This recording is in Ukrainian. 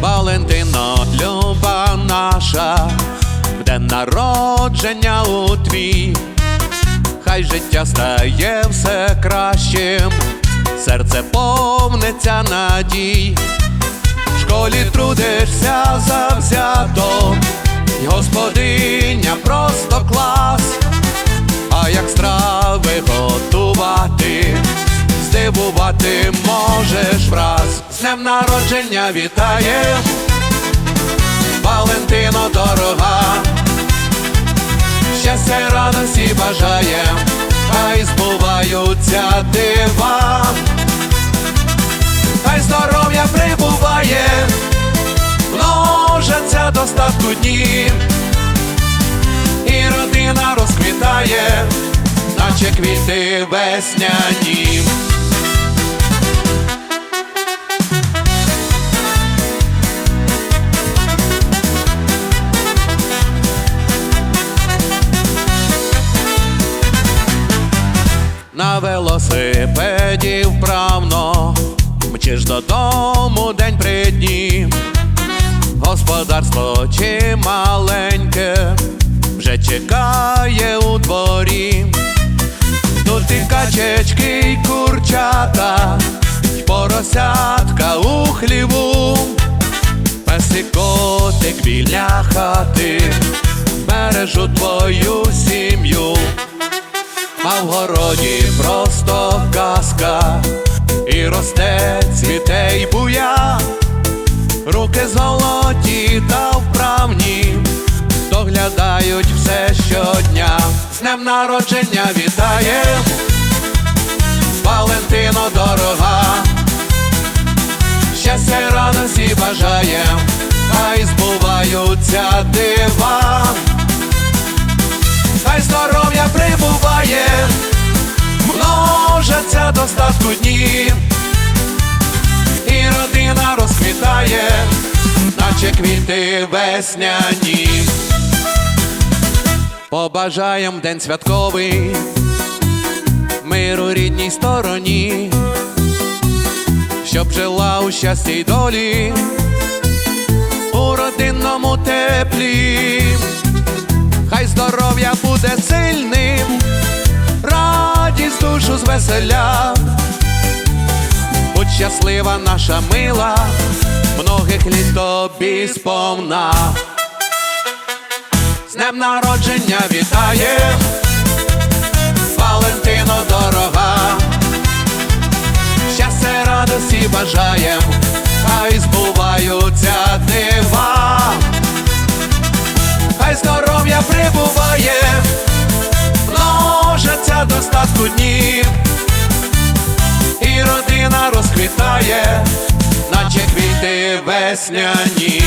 Валентино, люба наша, в день народження у твій, хай життя стає все кращим, серце повниться надій, в школі трудишся завзято, й господиня просто клас. А як страви готувати, здивувати. З днем народження вітає, Валентино дорога, щастя й радості бажає, хай збуваються дива, хай здоров'я прибуває, множаться достатку днів. І родина розквітає, наче квіти весняні. Велосипеді вправно мчиш додому день при дні. Господарство чималеньке вже чекає у дворі. Тут і качечки, й курчата, й поросятка у хліву, пес і котик біля хати, бережу твою сім'ю, а в городі просто казка, і росте цвіте й буя. Руки золоті та вправні, доглядають все щодня. З днем народження вітає, Валентино дорога, щастя й радості бажає, хай збуваються дива, хай здоров'я прибуває, достатку днів і родина розквітає, наче квіти весняні. Побажаєм день святковий, миру рідній стороні, щоб жила у щасті й долі, у родинному теплі, хай здоров'я буде сильним, душу звеселя. Будь щаслива наша мила, многих літ тобі сповна. З днем народження вітає, Валентино дорога, щастя радості бажаєм, розквітає, наче квіти весняні.